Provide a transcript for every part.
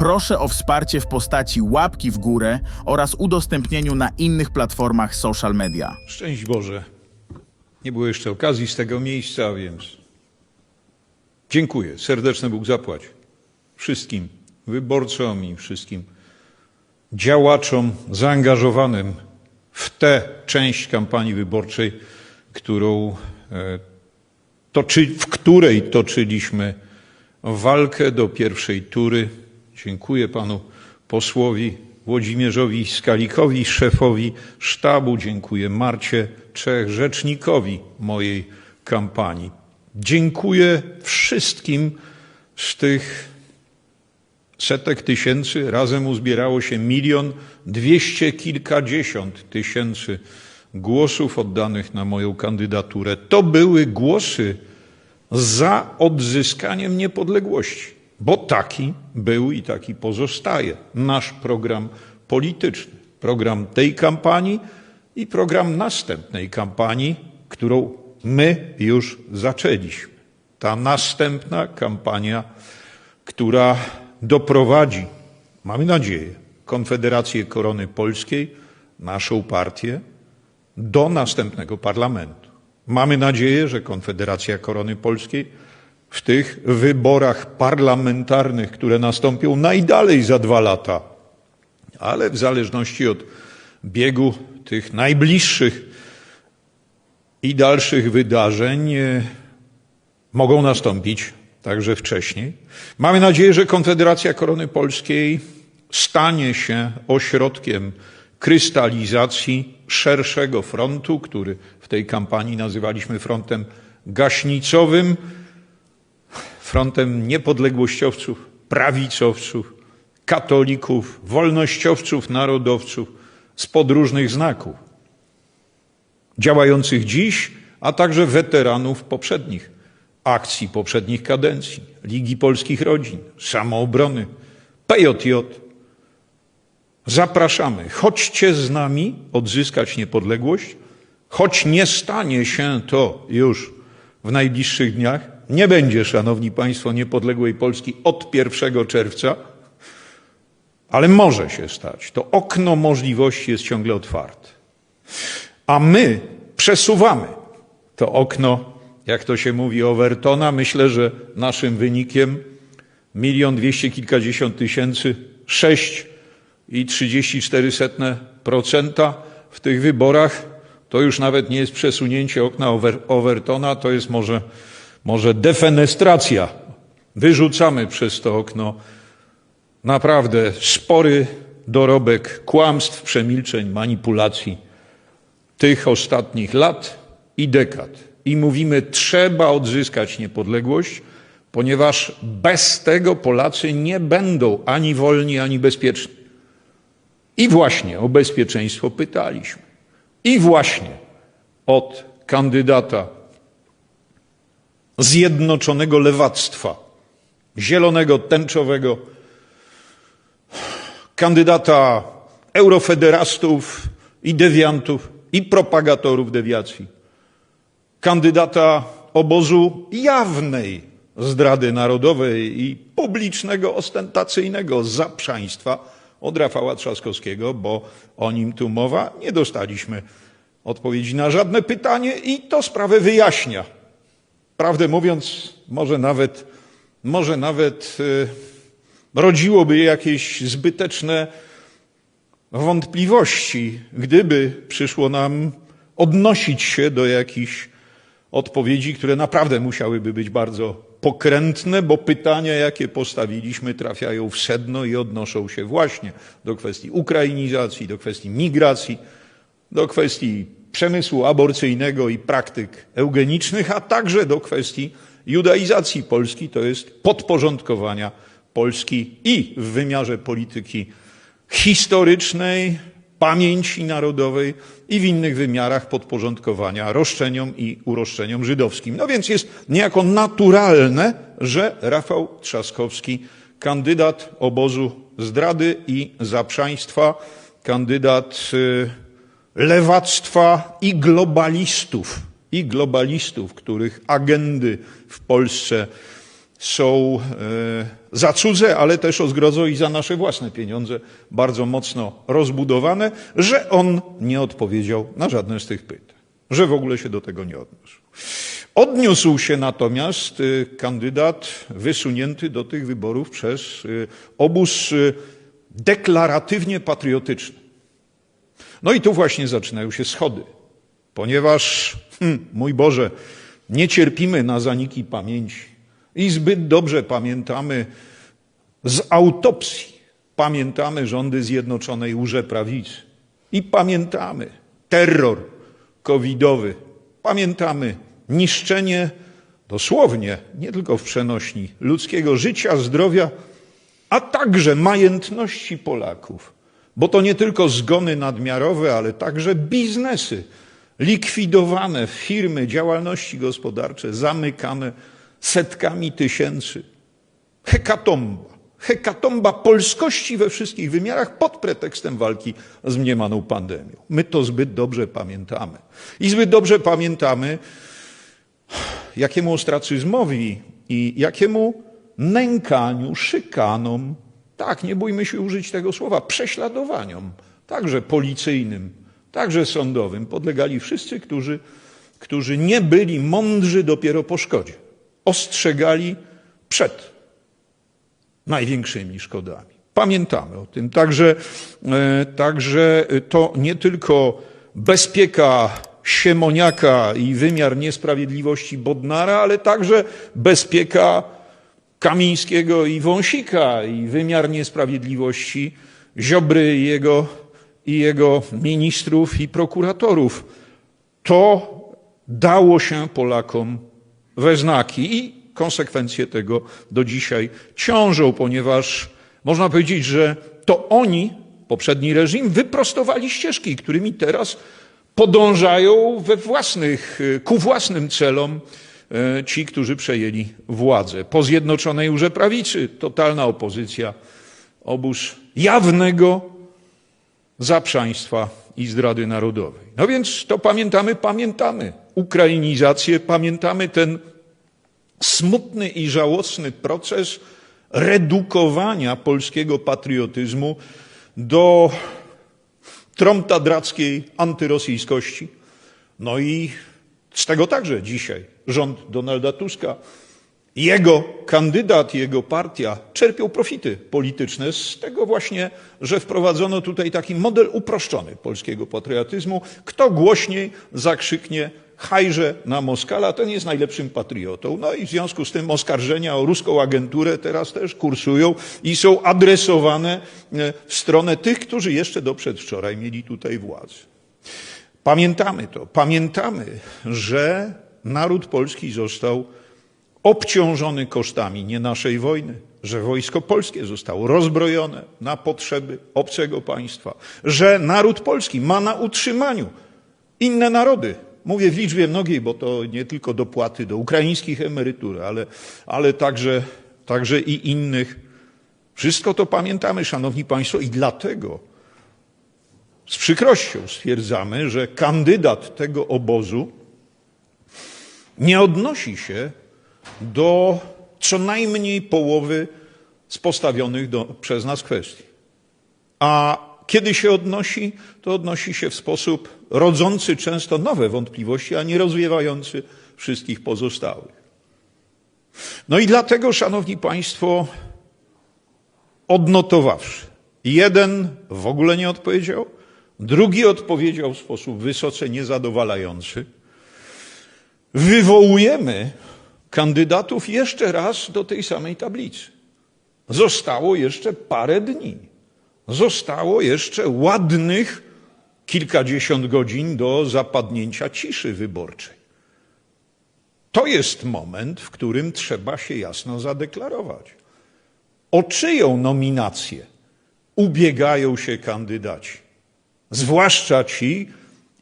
proszę o wsparcie w postaci łapki w górę oraz udostępnieniu na innych platformach social media. Szczęść Boże. Nie było jeszcze okazji z tego miejsca, więc dziękuję. Serdeczny Bóg zapłać wszystkim wyborcom i wszystkim działaczom zaangażowanym w tę część kampanii wyborczej, którą e, toczy, w której toczyliśmy walkę do pierwszej tury. Dziękuję panu posłowi Włodzimierzowi Skalikowi, szefowi sztabu. Dziękuję Marcie Czech, rzecznikowi mojej kampanii. Dziękuję wszystkim z tych setek tysięcy. Razem uzbierało się milion dwieście kilkadziesiąt tysięcy głosów oddanych na moją kandydaturę. To były głosy za odzyskaniem niepodległości, bo taki był i taki pozostaje nasz program polityczny, program tej kampanii i program następnej kampanii, którą my już zaczęliśmy. Ta następna kampania, która doprowadzi, mamy nadzieję, Konfederację Korony Polskiej, naszą partię, do następnego parlamentu. Mamy nadzieję, że Konfederacja Korony Polskiej w tych wyborach parlamentarnych, które nastąpią najdalej za dwa lata, ale w zależności od biegu tych najbliższych i dalszych wydarzeń e, mogą nastąpić także wcześniej. Mamy nadzieję, że Konfederacja Korony Polskiej stanie się ośrodkiem krystalizacji szerszego frontu, który w tej kampanii nazywaliśmy frontem gaśnicowym, frontem niepodległościowców, prawicowców, katolików, wolnościowców, narodowców z podróżnych znaków, działających dziś, a także weteranów poprzednich akcji, poprzednich kadencji, Ligi Polskich Rodzin, Samoobrony, PJJ, Zapraszamy, chodźcie z nami odzyskać niepodległość, choć nie stanie się to już w najbliższych dniach. Nie będzie, szanowni państwo, niepodległej Polski od 1 czerwca, ale może się stać. To okno możliwości jest ciągle otwarte. A my przesuwamy to okno, jak to się mówi, Overtona. Myślę, że naszym wynikiem milion dwieście kilkadziesiąt tysięcy, sześć i 34% w tych wyborach to już nawet nie jest przesunięcie okna over, Overtona, to jest może, może defenestracja. Wyrzucamy przez to okno naprawdę spory dorobek kłamstw, przemilczeń, manipulacji tych ostatnich lat i dekad. I mówimy, trzeba odzyskać niepodległość, ponieważ bez tego Polacy nie będą ani wolni, ani bezpieczni. I właśnie o bezpieczeństwo pytaliśmy. I właśnie od kandydata zjednoczonego lewactwa, zielonego, tęczowego, kandydata eurofederastów i dewiantów i propagatorów dewiacji, kandydata obozu jawnej zdrady narodowej i publicznego, ostentacyjnego zaprzaństwa, od Rafała Trzaskowskiego, bo o nim tu mowa. Nie dostaliśmy odpowiedzi na żadne pytanie i to sprawę wyjaśnia. Prawdę mówiąc, może nawet, może nawet yy, rodziłoby jakieś zbyteczne wątpliwości, gdyby przyszło nam odnosić się do jakichś odpowiedzi, które naprawdę musiałyby być bardzo pokrętne, bo pytania, jakie postawiliśmy, trafiają w sedno i odnoszą się właśnie do kwestii ukrainizacji, do kwestii migracji, do kwestii przemysłu aborcyjnego i praktyk eugenicznych, a także do kwestii judaizacji Polski, to jest podporządkowania Polski i w wymiarze polityki historycznej, pamięci narodowej i w innych wymiarach podporządkowania roszczeniom i uroszczeniom żydowskim. No więc jest niejako naturalne, że Rafał Trzaskowski, kandydat obozu zdrady i zaprzaństwa, kandydat y, lewactwa i globalistów, i globalistów, których agendy w Polsce są e, za cudze, ale też o zgrozo i za nasze własne pieniądze bardzo mocno rozbudowane, że on nie odpowiedział na żadne z tych pytań, że w ogóle się do tego nie odniósł. Odniósł się natomiast y, kandydat wysunięty do tych wyborów przez y, obóz deklaratywnie patriotyczny. No i tu właśnie zaczynają się schody, ponieważ, hmm, mój Boże, nie cierpimy na zaniki pamięci i zbyt dobrze pamiętamy z autopsji, pamiętamy rządy Zjednoczonej Łże Prawicy i pamiętamy terror covidowy, pamiętamy niszczenie dosłownie, nie tylko w przenośni, ludzkiego życia, zdrowia, a także majętności Polaków. Bo to nie tylko zgony nadmiarowe, ale także biznesy likwidowane, firmy, działalności gospodarcze zamykane setkami tysięcy. Hekatomba. Hekatomba polskości we wszystkich wymiarach pod pretekstem walki z mniemaną pandemią. My to zbyt dobrze pamiętamy. I zbyt dobrze pamiętamy, jakiemu ostracyzmowi i jakiemu nękaniu, szykanom, tak, nie bójmy się użyć tego słowa, prześladowaniom, także policyjnym, także sądowym, podlegali wszyscy, którzy, którzy nie byli mądrzy dopiero po szkodzie. Ostrzegali przed największymi szkodami. Pamiętamy o tym. Także, e, także to nie tylko bezpieka Siemoniaka i wymiar niesprawiedliwości Bodnara, ale także bezpieka Kamińskiego i Wąsika i wymiar niesprawiedliwości Ziobry i jego, i jego ministrów i prokuratorów. To dało się Polakom we znaki i konsekwencje tego do dzisiaj ciążą, ponieważ można powiedzieć, że to oni, poprzedni reżim, wyprostowali ścieżki, którymi teraz podążają we własnych, ku własnym celom ci, którzy przejęli władzę. Po Zjednoczonej Urze Prawicy totalna opozycja, obóz jawnego zaprzaństwa i zdrady narodowej. No więc to pamiętamy, pamiętamy ukrainizację, pamiętamy ten smutny i żałosny proces redukowania polskiego patriotyzmu do tromtadrackiej antyrosyjskości. No i z tego także dzisiaj rząd Donalda Tuska, jego kandydat, jego partia czerpią profity polityczne z tego właśnie, że wprowadzono tutaj taki model uproszczony polskiego patriotyzmu. Kto głośniej zakrzyknie hajże na Moskala, ten jest najlepszym patriotą. No i w związku z tym oskarżenia o ruską agenturę teraz też kursują i są adresowane e, w stronę tych, którzy jeszcze do przedwczoraj mieli tutaj władzę. Pamiętamy to. Pamiętamy, że naród polski został obciążony kosztami nie naszej wojny, że wojsko polskie zostało rozbrojone na potrzeby obcego państwa, że naród polski ma na utrzymaniu inne narody, Mówię w liczbie mnogiej, bo to nie tylko dopłaty do ukraińskich emerytur, ale, ale także, także i innych. Wszystko to pamiętamy, szanowni państwo, i dlatego z przykrością stwierdzamy, że kandydat tego obozu nie odnosi się do co najmniej połowy z postawionych do, przez nas kwestii. A kiedy się odnosi, to odnosi się w sposób rodzący często nowe wątpliwości, a nie rozwiewający wszystkich pozostałych. No i dlatego, szanowni państwo, odnotowawszy, jeden w ogóle nie odpowiedział, drugi odpowiedział w sposób wysoce niezadowalający, wywołujemy kandydatów jeszcze raz do tej samej tablicy. Zostało jeszcze parę dni. Zostało jeszcze ładnych kilkadziesiąt godzin do zapadnięcia ciszy wyborczej. To jest moment, w którym trzeba się jasno zadeklarować. O czyją nominację ubiegają się kandydaci? Zwłaszcza ci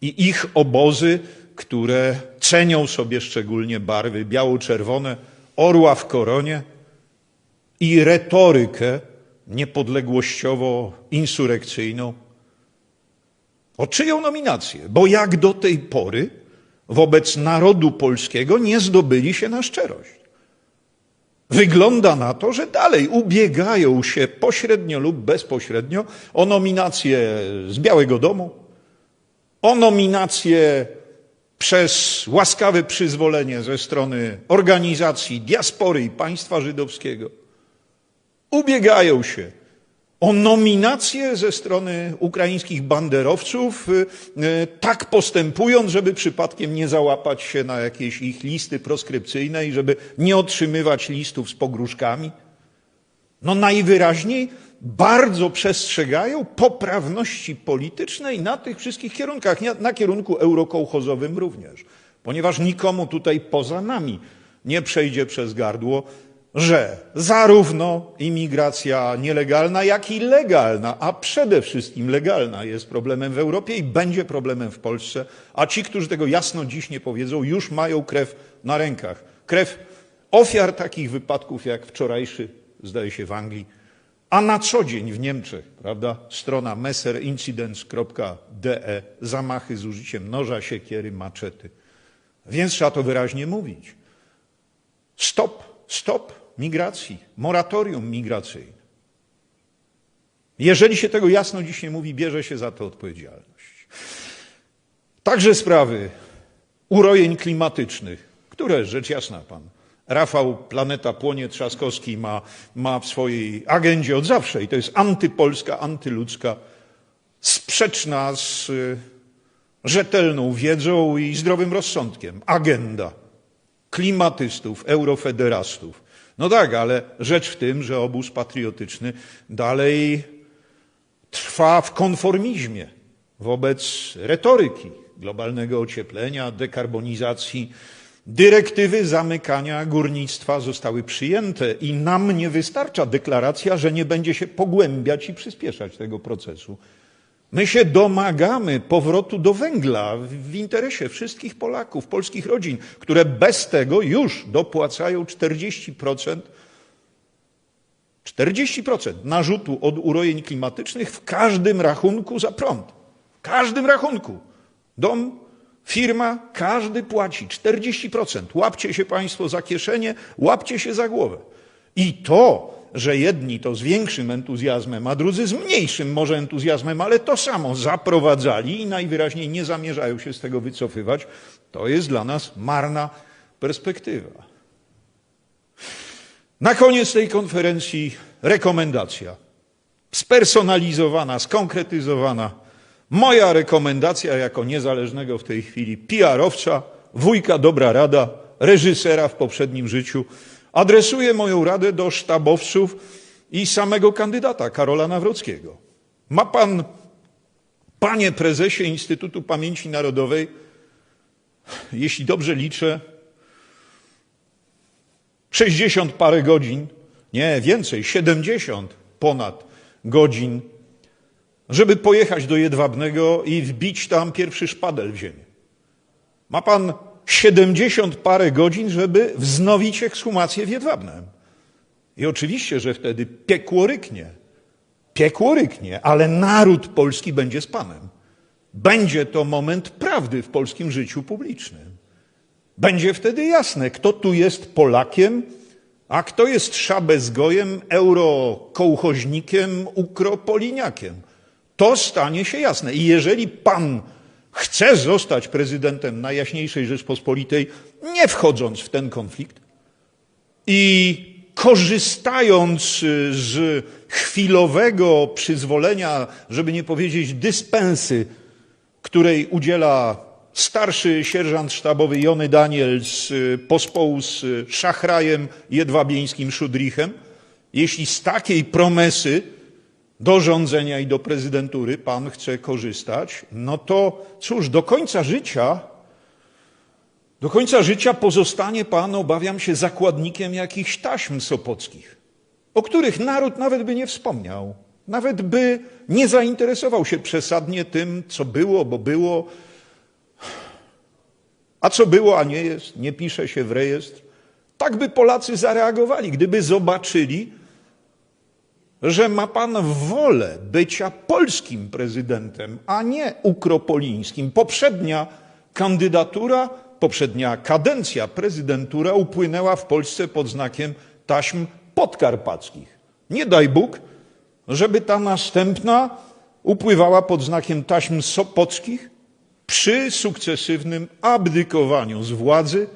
i ich obozy, które cenią sobie szczególnie barwy biało-czerwone, orła w koronie i retorykę niepodległościowo-insurekcyjną. O czyją nominację? Bo jak do tej pory wobec narodu polskiego nie zdobyli się na szczerość. Wygląda na to, że dalej ubiegają się pośrednio lub bezpośrednio o nominację z Białego Domu, o nominację przez łaskawe przyzwolenie ze strony organizacji diaspory i państwa żydowskiego. Ubiegają się o nominację ze strony ukraińskich banderowców, y, y, tak postępując, żeby przypadkiem nie załapać się na jakieś ich listy proskrypcyjne i żeby nie otrzymywać listów z pogróżkami. No najwyraźniej bardzo przestrzegają poprawności politycznej na tych wszystkich kierunkach, na kierunku eurokołchozowym również, ponieważ nikomu tutaj poza nami nie przejdzie przez gardło, że zarówno imigracja nielegalna, jak i legalna, a przede wszystkim legalna jest problemem w Europie i będzie problemem w Polsce, a ci, którzy tego jasno dziś nie powiedzą, już mają krew na rękach. Krew ofiar takich wypadków jak wczorajszy, zdaje się, w Anglii, a na co dzień w Niemczech, prawda? Strona messerincidents.de, zamachy z użyciem noża, siekiery, maczety. Więc trzeba to wyraźnie mówić. Stop, stop migracji, moratorium migracyjne. Jeżeli się tego jasno nie mówi, bierze się za to odpowiedzialność. Także sprawy urojeń klimatycznych, które rzecz jasna pan Rafał Planeta Płonie Trzaskowski ma, ma w swojej agendzie od zawsze i to jest antypolska, antyludzka, sprzeczna z y, rzetelną wiedzą i zdrowym rozsądkiem agenda klimatystów, eurofederastów. No tak, ale rzecz w tym, że obóz patriotyczny dalej trwa w konformizmie wobec retoryki globalnego ocieplenia, dekarbonizacji. Dyrektywy zamykania górnictwa zostały przyjęte i nam nie wystarcza deklaracja, że nie będzie się pogłębiać i przyspieszać tego procesu. My się domagamy powrotu do węgla w- interesie wszystkich Polaków, polskich rodzin, które bez tego już dopłacają 40%, 40% narzutu od urojeń klimatycznych w każdym rachunku za prąd. W każdym rachunku. Dom, firma, każdy płaci 40%. Łapcie się Państwo za kieszenie, łapcie się za głowę. I to, że jedni to z większym entuzjazmem, a drudzy z mniejszym może entuzjazmem, ale to samo zaprowadzali i najwyraźniej nie zamierzają się z tego wycofywać, to jest dla nas marna perspektywa. Na koniec tej konferencji rekomendacja. Spersonalizowana, skonkretyzowana. Moja rekomendacja jako niezależnego w tej chwili PR-owca, wujka dobra rada, reżysera w poprzednim życiu. Adresuję moją radę do sztabowców i samego kandydata Karola Nawrockiego. Ma pan, panie prezesie Instytutu Pamięci Narodowej, jeśli dobrze liczę, 60 parę godzin, nie więcej, 70 ponad godzin, żeby pojechać do Jedwabnego i wbić tam pierwszy szpadel w ziemię. Ma pan 70 parę godzin, żeby wznowić ekshumację w Jedwabnem. I oczywiście, że wtedy piekło ryknie. Piekło ryknie, ale naród polski będzie z panem. Będzie to moment prawdy w polskim życiu publicznym. Będzie wtedy jasne, kto tu jest Polakiem, a kto jest szabezgojem, eurokołchoźnikiem, ukropoliniakiem. To stanie się jasne. I jeżeli pan chce zostać prezydentem Najjaśniejszej Rzeczpospolitej, nie wchodząc w ten konflikt i korzystając y, z chwilowego przyzwolenia, żeby nie powiedzieć dyspensy, której udziela starszy sierżant sztabowy Jony Daniel z y, pospołu z szachrajem jedwabieńskim Szudrichem, jeśli z takiej promesy do rządzenia i do prezydentury pan chce korzystać, no to cóż, do końca życia, do końca życia pozostanie pan, obawiam się, zakładnikiem jakichś taśm sopockich, o których naród nawet by nie wspomniał, nawet by nie zainteresował się przesadnie tym, co było, bo było, a co było, a nie jest, nie pisze się w rejestr. Tak by Polacy zareagowali, gdyby zobaczyli, że ma pan wolę bycia polskim prezydentem, a nie ukropolińskim. Poprzednia kandydatura, poprzednia kadencja prezydentura upłynęła w Polsce pod znakiem taśm podkarpackich. Nie daj Bóg, żeby ta następna upływała pod znakiem taśm sopockich przy sukcesywnym abdykowaniu z władzy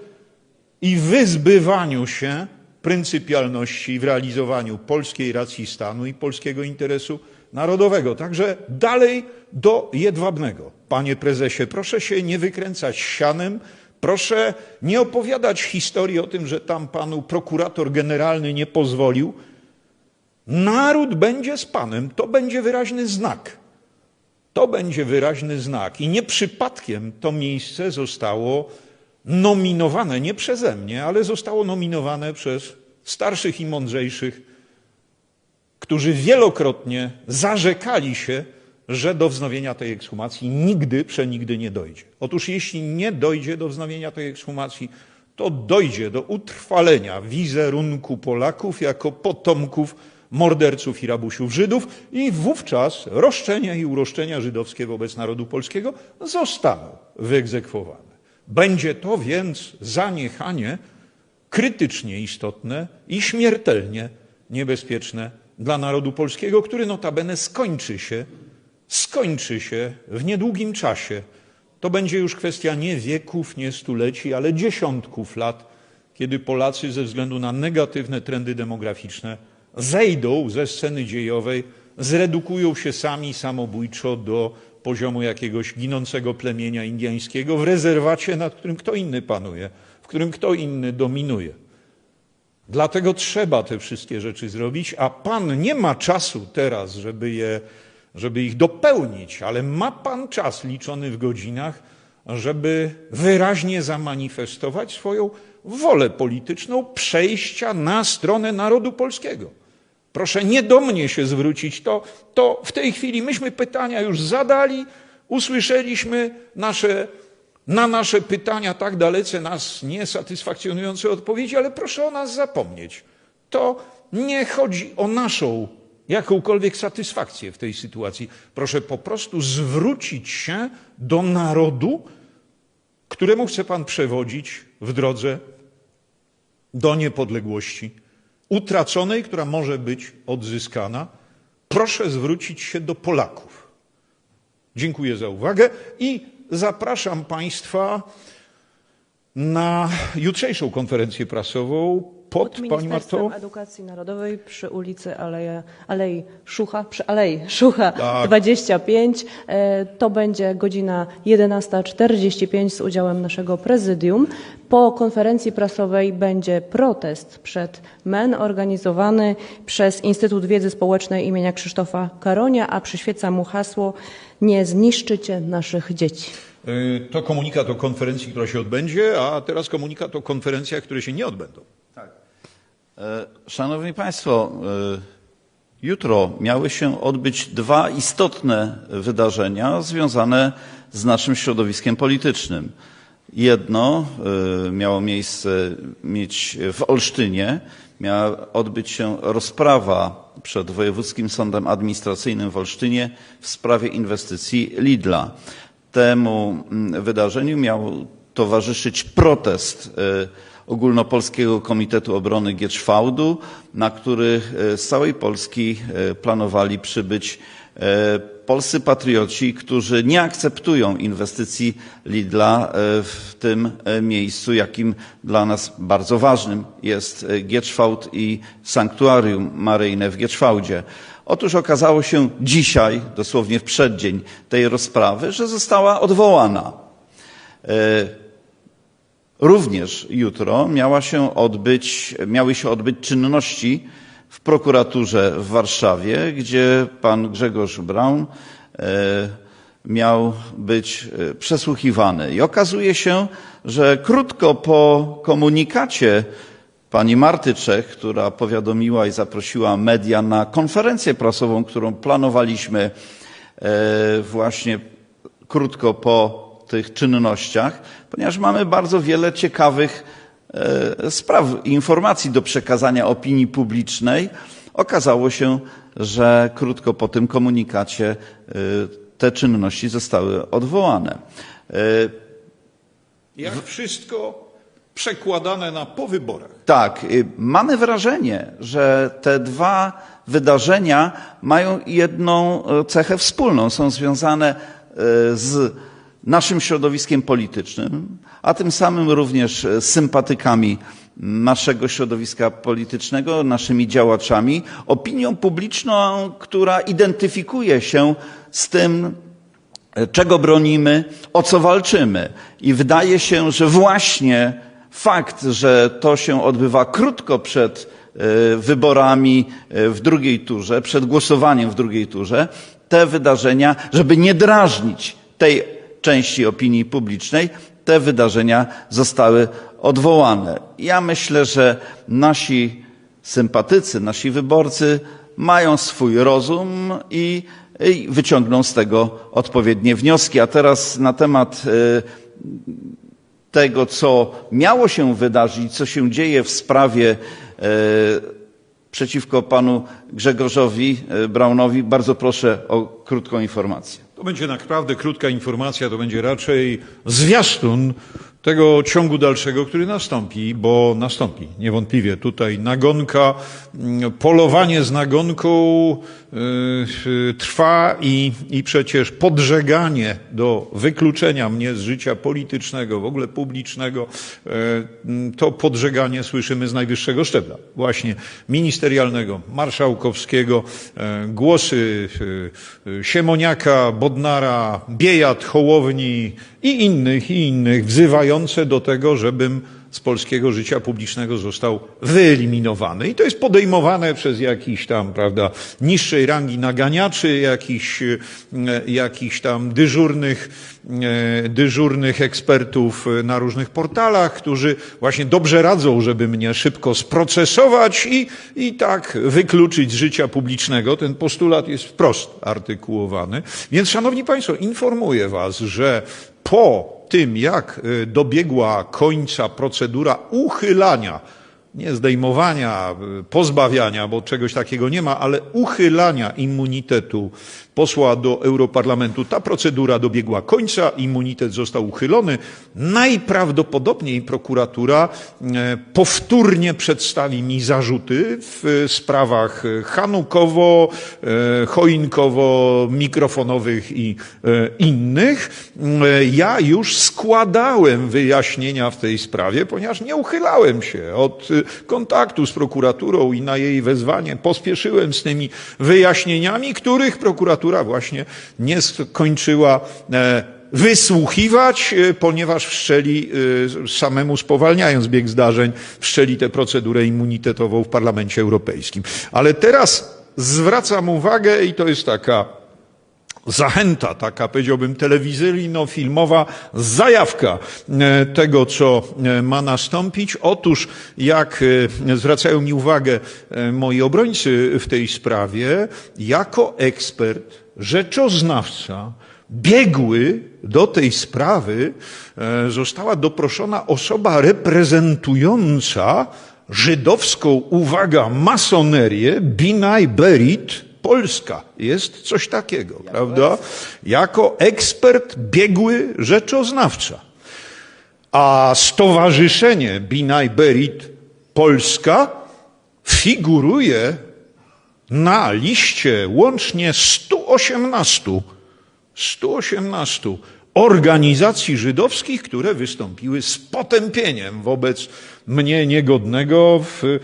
i wyzbywaniu się pryncypialności w realizowaniu polskiej racji stanu i polskiego interesu narodowego. Także dalej do jedwabnego. Panie prezesie, proszę się nie wykręcać sianem, proszę nie opowiadać historii o tym, że tam panu prokurator generalny nie pozwolił. Naród będzie z panem, to będzie wyraźny znak. To będzie wyraźny znak. I nie przypadkiem to miejsce zostało nominowane nie przeze mnie, ale zostało nominowane przez starszych i mądrzejszych, którzy wielokrotnie zarzekali się, że do wznowienia tej ekshumacji nigdy, przenigdy nie dojdzie. Otóż jeśli nie dojdzie do wznowienia tej ekshumacji, to dojdzie do utrwalenia wizerunku Polaków jako potomków morderców i rabusiów Żydów i wówczas roszczenia i uroszczenia żydowskie wobec narodu polskiego zostaną wyegzekwowane. Będzie to więc zaniechanie krytycznie istotne i śmiertelnie niebezpieczne dla narodu polskiego, który notabene skończy się, skończy się w niedługim czasie. To będzie już kwestia nie wieków, nie stuleci, ale dziesiątków lat, kiedy Polacy ze względu na negatywne trendy demograficzne zejdą ze sceny dziejowej, zredukują się sami samobójczo do poziomu jakiegoś ginącego plemienia indyjskiego w rezerwacie, nad którym kto inny panuje, w którym kto inny dominuje. Dlatego trzeba te wszystkie rzeczy zrobić, a Pan nie ma czasu teraz, żeby, je, żeby ich dopełnić, ale ma Pan czas liczony w godzinach, żeby wyraźnie zamanifestować swoją wolę polityczną przejścia na stronę narodu polskiego. Proszę nie do mnie się zwrócić, to, to w tej chwili myśmy pytania już zadali, usłyszeliśmy nasze, na nasze pytania tak dalece nas niesatysfakcjonujące odpowiedzi, ale proszę o nas zapomnieć. To nie chodzi o naszą jakąkolwiek satysfakcję w tej sytuacji. Proszę po prostu zwrócić się do narodu, któremu chce Pan przewodzić w drodze do niepodległości utraconej, która może być odzyskana. Proszę zwrócić się do Polaków. Dziękuję za uwagę i zapraszam Państwa na jutrzejszą konferencję prasową pod, Pod Pani Marto? Edukacji Narodowej przy ulicy Aleja, Alei Szucha, przy Alei Szucha Tak. 25. E, To będzie godzina 11.45 z udziałem naszego prezydium. Po konferencji prasowej będzie protest przed MEN organizowany przez Instytut Wiedzy Społecznej imienia Krzysztofa Karonia, a przyświeca mu hasło Nie zniszczycie naszych dzieci. Y, To komunikat o konferencji, która się odbędzie, a teraz komunikat o konferencjach, które się nie odbędą. E, Szanowni Państwo, e, jutro miały się odbyć dwa istotne wydarzenia związane z naszym środowiskiem politycznym. Jedno e, miało miejsce mieć w Olsztynie, miała odbyć się rozprawa przed Wojewódzkim Sądem Administracyjnym w Olsztynie w sprawie inwestycji Lidla. Temu mm, wydarzeniu miał towarzyszyć protest Ogólnopolskiego Komitetu Obrony Gieczwałdu, na który e, z całej Polski e, planowali przybyć e, polscy patrioci, którzy nie akceptują inwestycji Lidla w tym miejscu, jakim dla nas bardzo ważnym jest Gieczwałd i sanktuarium maryjne w Gieczwałdzie. Otóż okazało się dzisiaj, dosłownie w przeddzień tej rozprawy, że została odwołana. Również jutro miała się odbyć, miały się odbyć czynności w prokuraturze w Warszawie, gdzie pan Grzegorz Braun e, miał być e, przesłuchiwany. I okazuje się, że krótko po komunikacie pani Marty Czech, która powiadomiła i zaprosiła media na konferencję prasową, którą planowaliśmy e, właśnie krótko po tych czynnościach, ponieważ mamy bardzo wiele ciekawych e, spraw, informacji do przekazania opinii publicznej. Okazało się, że krótko po tym komunikacie e, te czynności zostały odwołane. E, Jak wszystko przekładane na po wyborach. Tak, mamy wrażenie, że te dwa wydarzenia mają jedną cechę wspólną. Są związane z naszym środowiskiem politycznym, a tym samym również e, sympatykami naszego środowiska politycznego, naszymi działaczami, opinią publiczną, która identyfikuje się z tym, czego bronimy, o co walczymy. I wydaje się, że właśnie fakt, że to się odbywa krótko przed e, wyborami e, w drugiej turze, przed głosowaniem w drugiej turze, te wydarzenia, żeby nie drażnić tej części opinii publicznej, te wydarzenia zostały odwołane. Ja myślę, że nasi sympatycy, nasi wyborcy mają swój rozum i, i wyciągną z tego odpowiednie wnioski. A teraz na temat e, tego, co miało się wydarzyć, co się dzieje w sprawie e, przeciwko panu Grzegorzowi e, Braunowi, bardzo proszę o krótką informację. To będzie naprawdę krótka informacja, to będzie raczej zwiastun tego ciągu dalszego, który nastąpi, bo nastąpi niewątpliwie tutaj nagonka, mm, polowanie z nagonką yy, trwa i, i przecież podżeganie do wykluczenia mnie z życia politycznego, w ogóle publicznego, yy, to podżeganie słyszymy z najwyższego szczebla, właśnie ministerialnego, marszałkowskiego, yy, głosy yy, Siemoniaka, Bodnara, Biejat, Hołowni i innych, i innych, wzywające do tego, żebym z polskiego życia publicznego został wyeliminowany. I to jest podejmowane przez jakiś tam, prawda, niższej rangi naganiaczy, jakichś, e, jakichś tam dyżurnych, e, dyżurnych ekspertów na różnych portalach, którzy właśnie dobrze radzą, żeby mnie szybko sprocesować i, i tak wykluczyć z życia publicznego. Ten postulat jest wprost artykułowany. Więc, szanowni państwo, informuję was, że po tym, jak y, dobiegła końca procedura uchylania, nie zdejmowania, pozbawiania, bo czegoś takiego nie ma, ale uchylania immunitetu posła do Europarlamentu, ta procedura dobiegła końca, immunitet został uchylony. Najprawdopodobniej prokuratura e, powtórnie przedstawi mi zarzuty w sprawach Hanukowo, e, choinkowo, mikrofonowych i e, innych. Ja już składałem wyjaśnienia w tej sprawie, ponieważ nie uchylałem się od kontaktu z prokuraturą i na jej wezwanie pospieszyłem z tymi wyjaśnieniami, których prokuratura właśnie nie skończyła e, wysłuchiwać, e, ponieważ wszczęli, e, samemu spowalniając bieg zdarzeń, wszczęli tę procedurę immunitetową w Parlamencie Europejskim. Ale teraz zwracam uwagę i to jest taka zachęta, taka powiedziałbym telewizyjno-filmowa zajawka e, tego, co e, ma nastąpić. Otóż, jak e, zwracają mi uwagę moi obrońcy w tej sprawie, jako ekspert, rzeczoznawca, biegły do tej sprawy została doproszona osoba reprezentująca żydowską, uwaga, masonerię, Binaj Berit, Polska. Jest coś takiego, prawda? Jako ekspert biegły rzeczoznawca. A stowarzyszenie Binaj Berit Polska figuruje na liście łącznie 118, 118 organizacji żydowskich, które wystąpiły z potępieniem wobec mnie niegodnego w, e,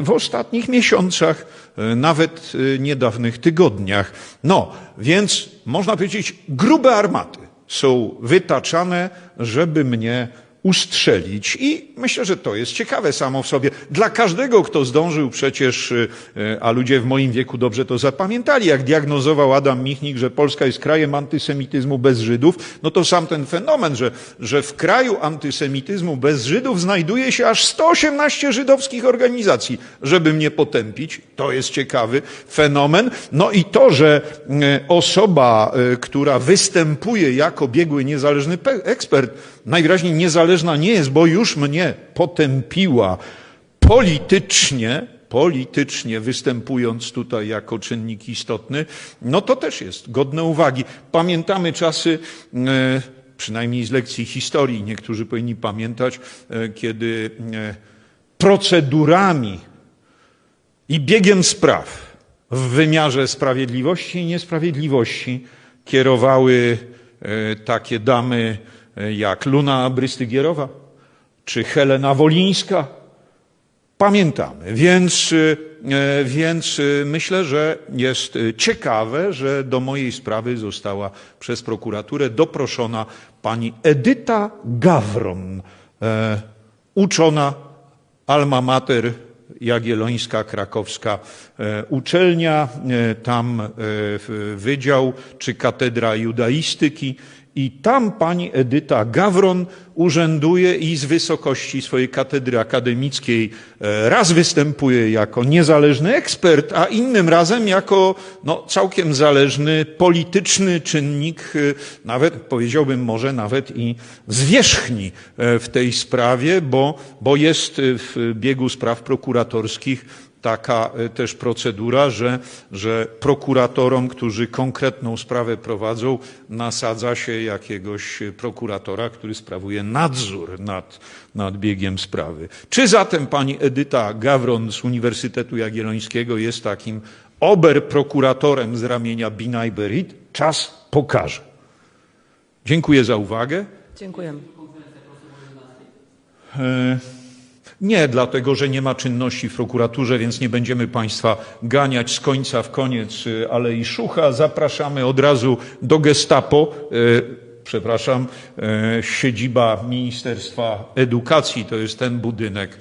w ostatnich miesiącach, e, nawet e, niedawnych tygodniach. No, więc można powiedzieć, grube armaty są wytaczane, żeby mnie ustrzelić. I myślę, że to jest ciekawe samo w sobie. Dla każdego, kto zdążył przecież, y, y, a ludzie w moim wieku dobrze to zapamiętali, jak diagnozował Adam Michnik, że Polska jest krajem antysemityzmu bez Żydów, no to sam ten fenomen, że, że w kraju antysemityzmu bez Żydów znajduje się aż 118 żydowskich organizacji, żeby mnie potępić, to jest ciekawy fenomen. No i to, że y, osoba, która występuje jako biegły niezależny pe- ekspert, najwyraźniej niezależna nie jest, bo już mnie potępiła politycznie, politycznie występując tutaj jako czynnik istotny, no to też jest godne uwagi. Pamiętamy czasy e, przynajmniej z lekcji historii, niektórzy powinni pamiętać, e, kiedy e, procedurami i biegiem spraw w wymiarze sprawiedliwości i niesprawiedliwości kierowały takie damy jak Luna Brystygierowa czy Helena Wolińska. Pamiętamy, więc, e, więc e, myślę, że jest e, ciekawe, że do mojej sprawy została przez prokuraturę doproszona pani Edyta Gawron, e, uczona alma mater Jagiellońska, krakowska e, uczelnia, e, tam e, wydział czy katedra judaistyki i tam pani Edyta Gawron urzęduje i z wysokości swojej katedry akademickiej e, raz występuje jako niezależny ekspert, a innym razem jako no, całkiem zależny polityczny czynnik, e, nawet powiedziałbym może nawet i zwierzchni e, w tej sprawie, bo, bo jest w biegu spraw prokuratorskich taka e, też procedura, że, że prokuratorom, którzy konkretną sprawę prowadzą, nasadza się jakiegoś e, prokuratora, który sprawuje nadzór nad, nad biegiem sprawy. Czy zatem pani Edyta Gawron z Uniwersytetu Jagiellońskiego jest takim oberprokuratorem z ramienia Binay Berit? Czas pokaże. Dziękuję za uwagę. Dziękujemy. Nie, dlatego że nie ma czynności w prokuraturze, więc nie będziemy Państwa ganiać z końca w koniec e, Alei Szucha. Zapraszamy od razu do Gestapo. e, Przepraszam, e, siedziba Ministerstwa Edukacji to jest ten budynek,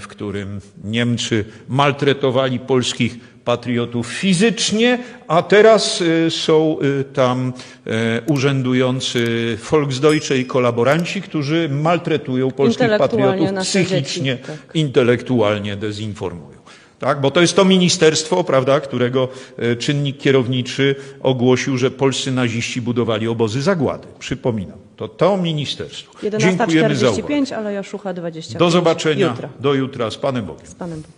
w którym Niemcy maltretowali polskich patriotów fizycznie, a teraz e, są e, tam e, urzędujący Volksdeutsche i kolaboranci, którzy maltretują polskich patriotów nasze dzieci, psychicznie, tak. intelektualnie dezinformują. Tak, bo to jest to ministerstwo, prawda, którego e, czynnik kierowniczy ogłosił, że polscy naziści budowali obozy zagłady. Przypominam, to to ministerstwo. Dziękujemy za uwagę. 11.45, ale Jaszucha 25. Do zobaczenia, Jutro. do jutra z Panem Bogiem. Z Panem Bogiem.